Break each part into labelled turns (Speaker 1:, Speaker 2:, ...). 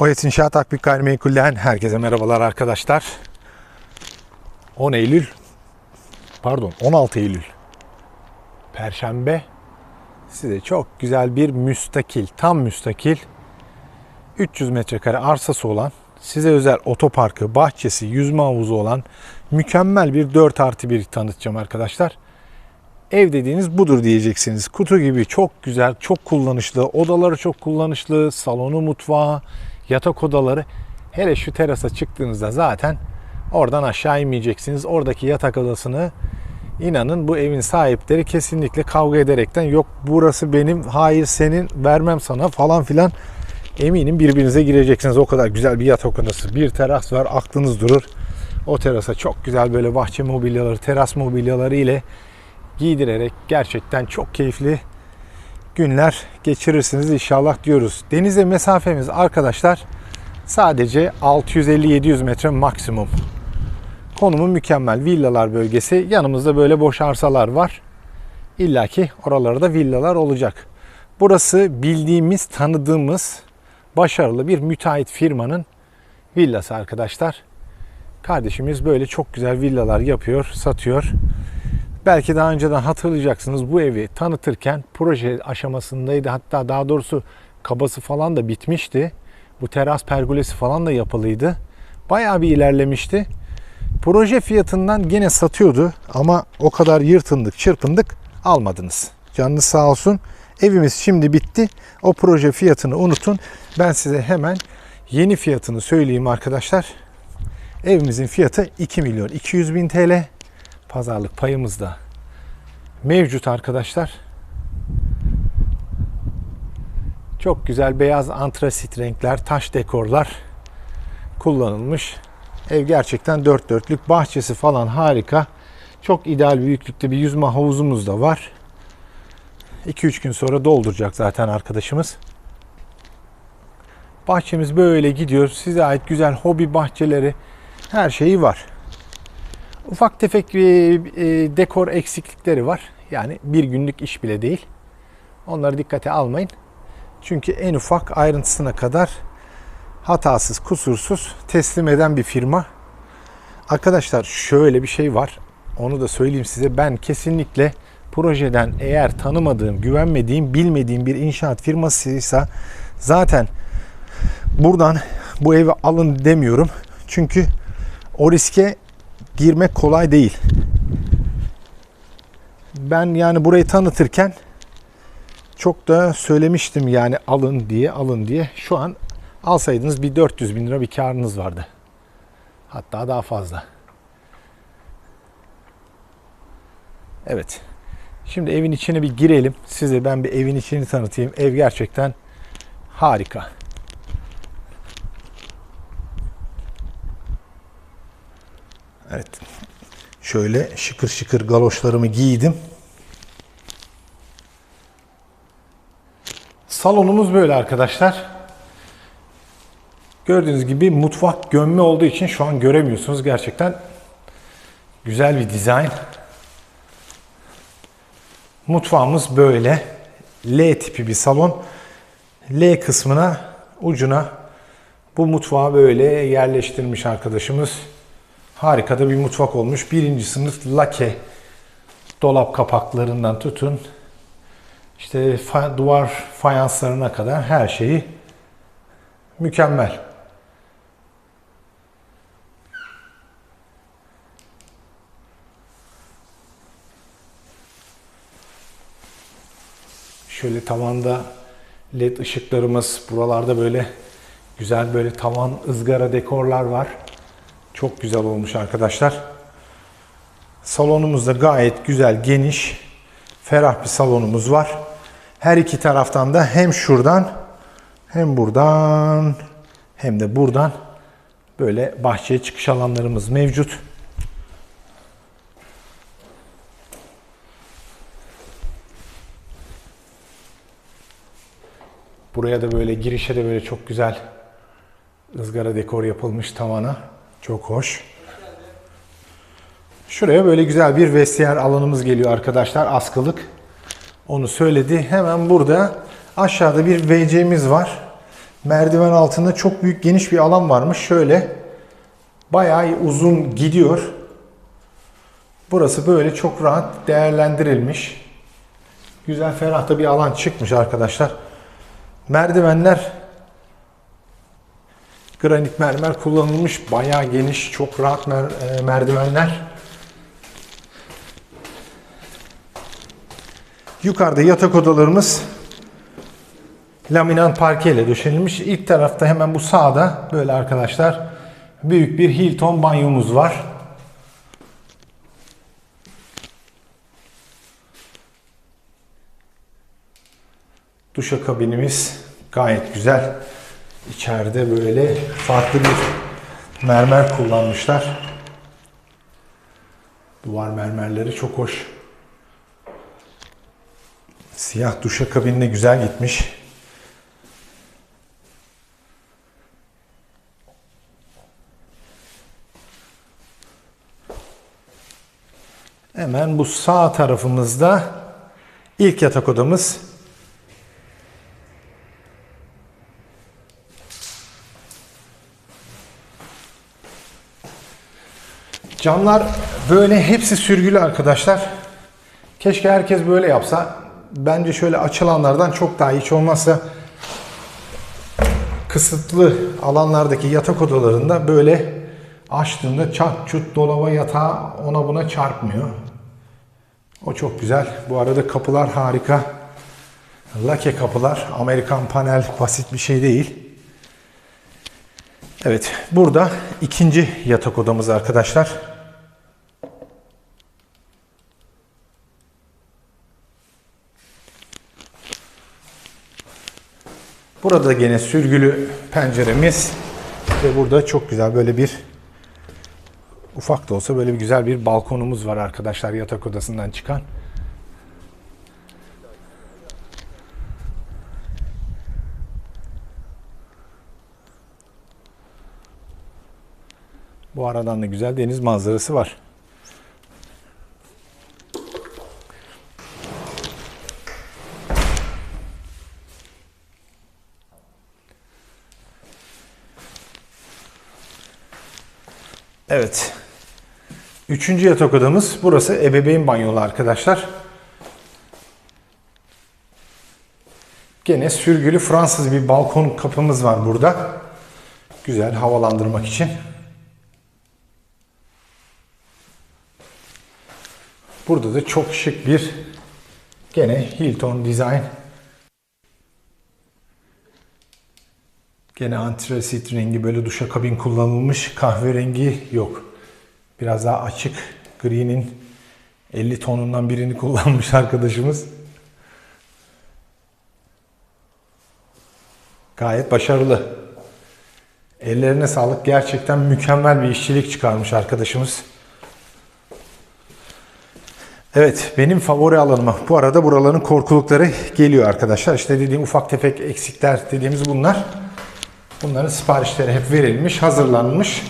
Speaker 1: Oyet İnşaat Akbük Gayrimenkul'den herkese merhabalar arkadaşlar. 10 Eylül, pardon 16 Eylül, Perşembe size çok güzel bir müstakil, tam müstakil 300 metrekare arsası olan, size özel otoparkı, bahçesi, yüzme havuzu olan mükemmel bir 4 artı 1 tanıtacağım arkadaşlar. Ev dediğiniz budur diyeceksiniz. Kutu gibi çok güzel, çok kullanışlı, odaları çok kullanışlı, salonu, mutfağı, yatak odaları. Hele şu terasa çıktığınızda zaten oradan aşağı inmeyeceksiniz. Oradaki yatak odasını inanın bu evin sahipleri kesinlikle kavga ederekten yok burası benim, hayır senin, vermem sana falan filan eminim birbirinize gireceksiniz. O kadar güzel bir yatak odası. Bir teras var aklınız durur. O terasa çok güzel böyle bahçe mobilyaları, teras mobilyaları ile giydirerek gerçekten çok keyifli günler geçirirsiniz inşallah diyoruz. Denize mesafemiz arkadaşlar sadece 650-700 metre maksimum. Konumu mükemmel. Villalar bölgesi. Yanımızda böyle boş arsalar var. İlla ki oralarda villalar olacak. Burası bildiğimiz, tanıdığımız başarılı bir müteahhit firmanın villası arkadaşlar. Kardeşimiz böyle çok güzel villalar yapıyor, satıyor. Belki daha önceden hatırlayacaksınız bu evi tanıtırken proje aşamasındaydı. Hatta daha doğrusu kabası falan da bitmişti. Bu teras pergolesi falan da yapılıydı. Bayağı bir ilerlemişti. Proje fiyatından gene satıyordu ama o kadar yırtındık, çırpındık almadınız. Canınız sağ olsun. Evimiz şimdi bitti. O proje fiyatını unutun. Ben size hemen yeni fiyatını söyleyeyim arkadaşlar. Evimizin fiyatı 2 milyon 200 bin TL pazarlık payımız da mevcut arkadaşlar. Çok güzel beyaz antrasit renkler, taş dekorlar kullanılmış. Ev gerçekten dört dörtlük. Bahçesi falan harika. Çok ideal büyüklükte bir yüzme havuzumuz da var. 2-3 gün sonra dolduracak zaten arkadaşımız. Bahçemiz böyle gidiyor. Size ait güzel hobi bahçeleri, her şeyi var. Ufak tefek e, e, dekor eksiklikleri var. Yani bir günlük iş bile değil. Onları dikkate almayın. Çünkü en ufak ayrıntısına kadar hatasız, kusursuz teslim eden bir firma. Arkadaşlar şöyle bir şey var. Onu da söyleyeyim size. Ben kesinlikle projeden eğer tanımadığım, güvenmediğim, bilmediğim bir inşaat firmasıysa zaten buradan bu evi alın demiyorum. Çünkü o riske girmek kolay değil. Ben yani burayı tanıtırken çok da söylemiştim yani alın diye alın diye. Şu an alsaydınız bir 400 bin lira bir karınız vardı. Hatta daha fazla. Evet. Şimdi evin içine bir girelim. Size ben bir evin içini tanıtayım. Ev gerçekten harika. Evet. Şöyle şıkır şıkır galoşlarımı giydim. Salonumuz böyle arkadaşlar. Gördüğünüz gibi mutfak gömme olduğu için şu an göremiyorsunuz. Gerçekten güzel bir dizayn. Mutfağımız böyle. L tipi bir salon. L kısmına ucuna bu mutfağı böyle yerleştirmiş arkadaşımız. Harika da bir mutfak olmuş. Birinci sınıf lake dolap kapaklarından tutun. İşte fa- duvar fayanslarına kadar her şeyi mükemmel. Şöyle tavanda led ışıklarımız, buralarda böyle güzel böyle tavan ızgara dekorlar var. Çok güzel olmuş arkadaşlar. Salonumuz da gayet güzel, geniş, ferah bir salonumuz var. Her iki taraftan da hem şuradan hem buradan hem de buradan böyle bahçeye çıkış alanlarımız mevcut. Buraya da böyle girişe de böyle çok güzel ızgara dekor yapılmış tavana. Çok hoş. Şuraya böyle güzel bir vestiyer alanımız geliyor arkadaşlar. Askılık. Onu söyledi. Hemen burada aşağıda bir WC'miz var. Merdiven altında çok büyük geniş bir alan varmış. Şöyle bayağı uzun gidiyor. Burası böyle çok rahat değerlendirilmiş. Güzel ferah da bir alan çıkmış arkadaşlar. Merdivenler granit mermer kullanılmış. Bayağı geniş, çok rahat mer- e, merdivenler. Yukarıda yatak odalarımız laminant parke ile döşenilmiş. İlk tarafta hemen bu sağda böyle arkadaşlar büyük bir Hilton banyomuz var. Duşakabinimiz gayet güzel. İçeride böyle farklı bir mermer kullanmışlar. Duvar mermerleri çok hoş. Siyah duşakabinine güzel gitmiş. Hemen bu sağ tarafımızda ilk yatak odamız. Camlar böyle hepsi sürgülü arkadaşlar. Keşke herkes böyle yapsa. Bence şöyle açılanlardan çok daha hiç olmazsa kısıtlı alanlardaki yatak odalarında böyle açtığında çat çut dolaba yatağı ona buna çarpmıyor. O çok güzel. Bu arada kapılar harika. Lake kapılar. Amerikan panel basit bir şey değil. Evet. Burada ikinci yatak odamız arkadaşlar. Burada gene sürgülü penceremiz ve burada çok güzel böyle bir ufak da olsa böyle bir güzel bir balkonumuz var arkadaşlar yatak odasından çıkan. Bu aradan da güzel deniz manzarası var. Evet. Üçüncü yatak odamız. Burası ebeveyn banyolu arkadaşlar. Gene sürgülü Fransız bir balkon kapımız var burada. Güzel havalandırmak için. Burada da çok şık bir gene Hilton Design Gene antrasit rengi böyle duşakabin kullanılmış. Kahverengi yok. Biraz daha açık gri'nin 50 tonundan birini kullanmış arkadaşımız. Gayet başarılı. Ellerine sağlık. Gerçekten mükemmel bir işçilik çıkarmış arkadaşımız. Evet benim favori alanıma. Bu arada buraların korkulukları geliyor arkadaşlar. İşte dediğim ufak tefek eksikler dediğimiz bunlar. Bunların siparişleri hep verilmiş, hazırlanmış.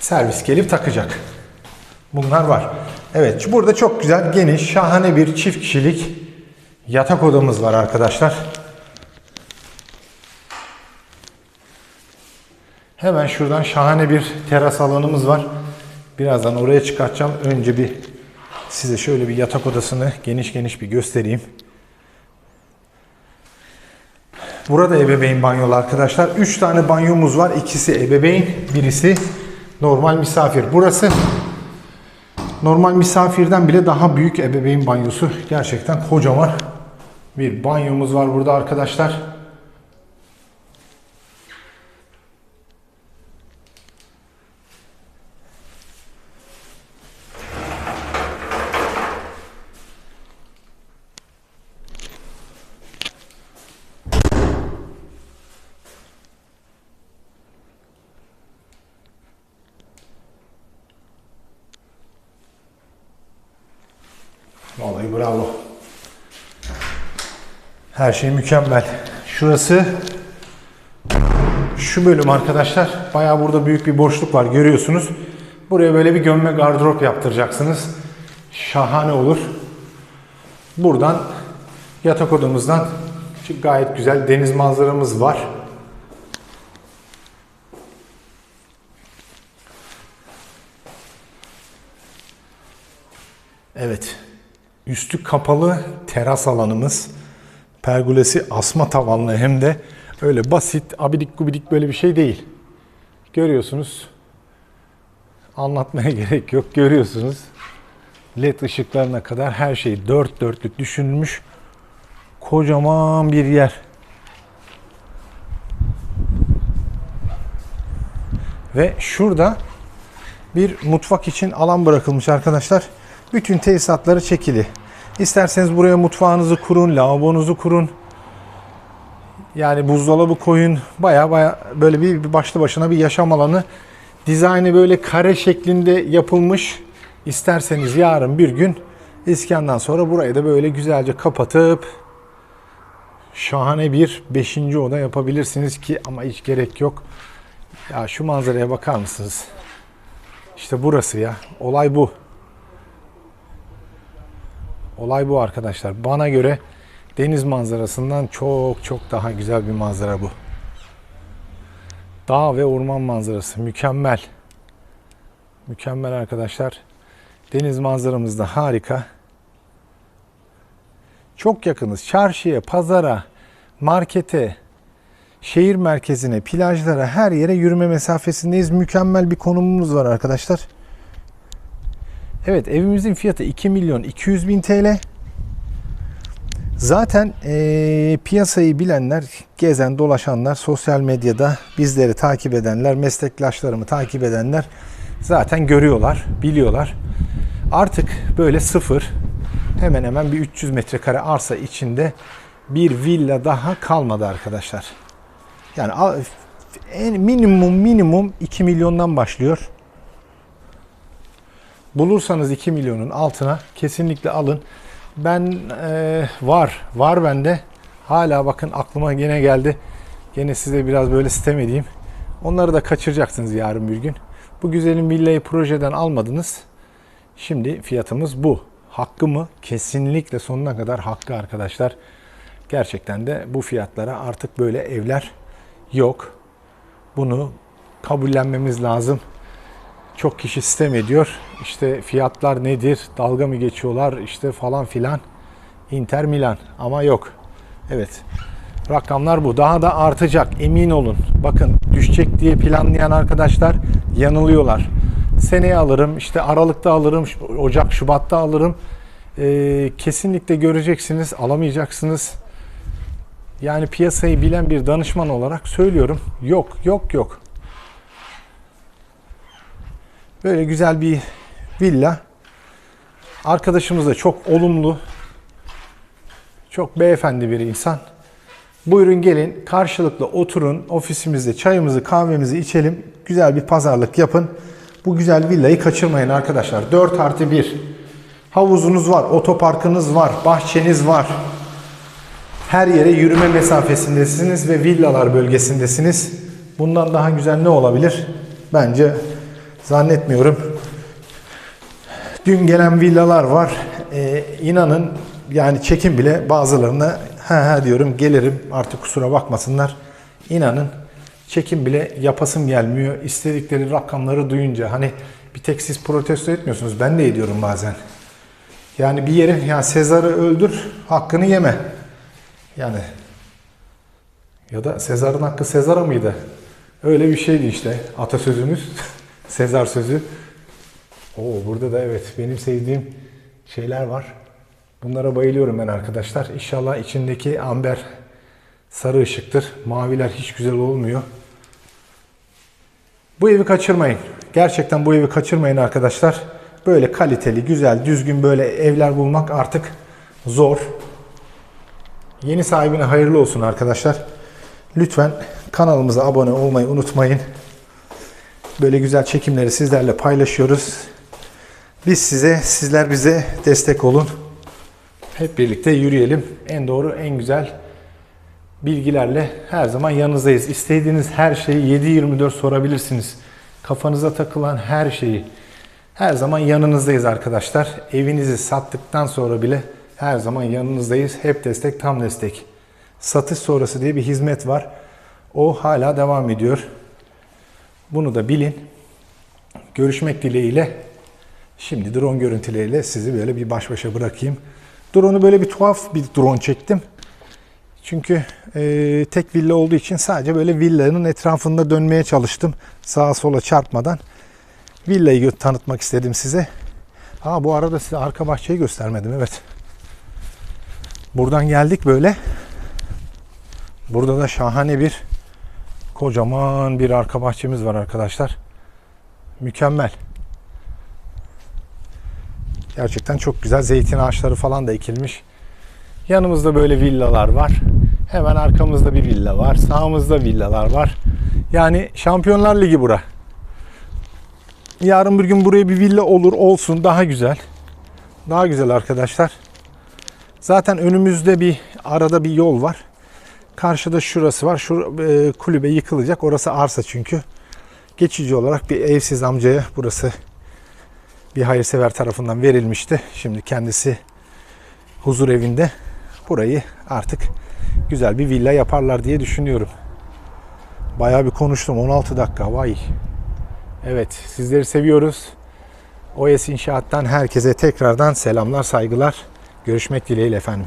Speaker 1: Servis gelip takacak. Bunlar var. Evet, burada çok güzel, geniş, şahane bir çift kişilik yatak odamız var arkadaşlar. Hemen şuradan şahane bir teras alanımız var. Birazdan oraya çıkartacağım. Önce bir size şöyle bir yatak odasını geniş geniş bir göstereyim. Burada ebeveyn banyolu arkadaşlar. 3 tane banyomuz var. İkisi ebeveyn, birisi normal misafir. Burası normal misafirden bile daha büyük ebeveyn banyosu. Gerçekten kocaman bir banyomuz var burada arkadaşlar. Vallahi bravo. Her şey mükemmel. Şurası şu bölüm arkadaşlar. Bayağı burada büyük bir boşluk var görüyorsunuz. Buraya böyle bir gömme gardırop yaptıracaksınız. Şahane olur. Buradan yatak odamızdan gayet güzel deniz manzaramız var. Evet. Üstü kapalı teras alanımız. Pergolesi asma tavanlı hem de öyle basit abidik gubidik böyle bir şey değil. Görüyorsunuz. Anlatmaya gerek yok. Görüyorsunuz. LED ışıklarına kadar her şey dört dörtlük düşünülmüş. Kocaman bir yer. Ve şurada bir mutfak için alan bırakılmış arkadaşlar. Bütün tesisatları çekili. İsterseniz buraya mutfağınızı kurun, lavabonuzu kurun. Yani buzdolabı koyun. Baya baya böyle bir, başlı başına bir yaşam alanı. Dizaynı böyle kare şeklinde yapılmış. İsterseniz yarın bir gün iskandan sonra burayı da böyle güzelce kapatıp şahane bir 5. oda yapabilirsiniz ki ama hiç gerek yok. Ya şu manzaraya bakar mısınız? İşte burası ya. Olay bu. Olay bu arkadaşlar. Bana göre deniz manzarasından çok çok daha güzel bir manzara bu. Dağ ve orman manzarası mükemmel. Mükemmel arkadaşlar. Deniz manzaramız da harika. Çok yakınız. Çarşıya, pazara, markete, şehir merkezine, plajlara, her yere yürüme mesafesindeyiz. Mükemmel bir konumumuz var arkadaşlar. Evet evimizin fiyatı 2 milyon 200 bin TL. Zaten eee, piyasayı bilenler, gezen, dolaşanlar, sosyal medyada bizleri takip edenler, meslektaşlarımı takip edenler zaten görüyorlar, biliyorlar. Artık böyle sıfır, hemen hemen bir 300 metrekare arsa içinde bir villa daha kalmadı arkadaşlar. Yani en minimum minimum 2 milyondan başlıyor. Bulursanız 2 milyonun altına kesinlikle alın. Ben e, var, var bende. Hala bakın aklıma yine geldi. Gene size biraz böyle sitem edeyim. Onları da kaçıracaksınız yarın bir gün. Bu güzelim villayı projeden almadınız. Şimdi fiyatımız bu. Hakkı mı? Kesinlikle sonuna kadar hakkı arkadaşlar. Gerçekten de bu fiyatlara artık böyle evler yok. Bunu kabullenmemiz lazım. Çok kişi sistem ediyor. İşte fiyatlar nedir? Dalga mı geçiyorlar? İşte falan filan. Inter Milan ama yok. Evet. Rakamlar bu. Daha da artacak. Emin olun. Bakın düşecek diye planlayan arkadaşlar yanılıyorlar. Seneye alırım, işte Aralık'ta alırım, Ocak, Şubat'ta alırım. Ee, kesinlikle göreceksiniz, alamayacaksınız. Yani piyasayı bilen bir danışman olarak söylüyorum. Yok, yok, yok. Böyle güzel bir villa. Arkadaşımız da çok olumlu. Çok beyefendi bir insan. Buyurun gelin karşılıklı oturun ofisimizde çayımızı kahvemizi içelim. Güzel bir pazarlık yapın. Bu güzel villayı kaçırmayın arkadaşlar. 4 artı 1. Havuzunuz var, otoparkınız var, bahçeniz var. Her yere yürüme mesafesindesiniz ve villalar bölgesindesiniz. Bundan daha güzel ne olabilir? Bence zannetmiyorum. Dün gelen villalar var. Ee, inanın yani çekim bile bazılarına ha ha diyorum gelirim artık kusura bakmasınlar. İnanın çekim bile yapasım gelmiyor. İstedikleri rakamları duyunca hani bir tek siz protesto etmiyorsunuz. Ben de ediyorum bazen. Yani bir yere ya Sezar'ı öldür hakkını yeme. Yani ya da Sezar'ın hakkı Sezar'a mıydı? Öyle bir şeydi işte atasözümüz. Sezar sözü. Oo burada da evet benim sevdiğim şeyler var. Bunlara bayılıyorum ben arkadaşlar. İnşallah içindeki amber sarı ışıktır. Maviler hiç güzel olmuyor. Bu evi kaçırmayın. Gerçekten bu evi kaçırmayın arkadaşlar. Böyle kaliteli, güzel, düzgün böyle evler bulmak artık zor. Yeni sahibine hayırlı olsun arkadaşlar. Lütfen kanalımıza abone olmayı unutmayın. Böyle güzel çekimleri sizlerle paylaşıyoruz. Biz size, sizler bize destek olun. Hep birlikte yürüyelim. En doğru, en güzel bilgilerle her zaman yanınızdayız. İstediğiniz her şeyi 7-24 sorabilirsiniz. Kafanıza takılan her şeyi her zaman yanınızdayız arkadaşlar. Evinizi sattıktan sonra bile her zaman yanınızdayız. Hep destek, tam destek. satış sonrası diye bir hizmet var. O hala devam ediyor. Bunu da bilin. Görüşmek dileğiyle şimdi drone görüntüleriyle sizi böyle bir baş başa bırakayım. Drone'u böyle bir tuhaf bir drone çektim. Çünkü e, tek villa olduğu için sadece böyle villanın etrafında dönmeye çalıştım. Sağa sola çarpmadan. Villayı tanıtmak istedim size. Ha bu arada size arka bahçeyi göstermedim evet. Buradan geldik böyle. Burada da şahane bir kocaman bir arka bahçemiz var arkadaşlar. Mükemmel. Gerçekten çok güzel. Zeytin ağaçları falan da ekilmiş. Yanımızda böyle villalar var. Hemen arkamızda bir villa var. Sağımızda villalar var. Yani Şampiyonlar Ligi bura. Yarın bir gün buraya bir villa olur olsun daha güzel. Daha güzel arkadaşlar. Zaten önümüzde bir arada bir yol var. Karşıda şurası var. Şu e, kulübe yıkılacak. Orası arsa çünkü. Geçici olarak bir evsiz amcaya burası bir hayırsever tarafından verilmişti. Şimdi kendisi huzur evinde burayı artık güzel bir villa yaparlar diye düşünüyorum. Bayağı bir konuştum. 16 dakika. Vay. Evet, sizleri seviyoruz. OS İnşaat'tan herkese tekrardan selamlar, saygılar. Görüşmek dileğiyle efendim.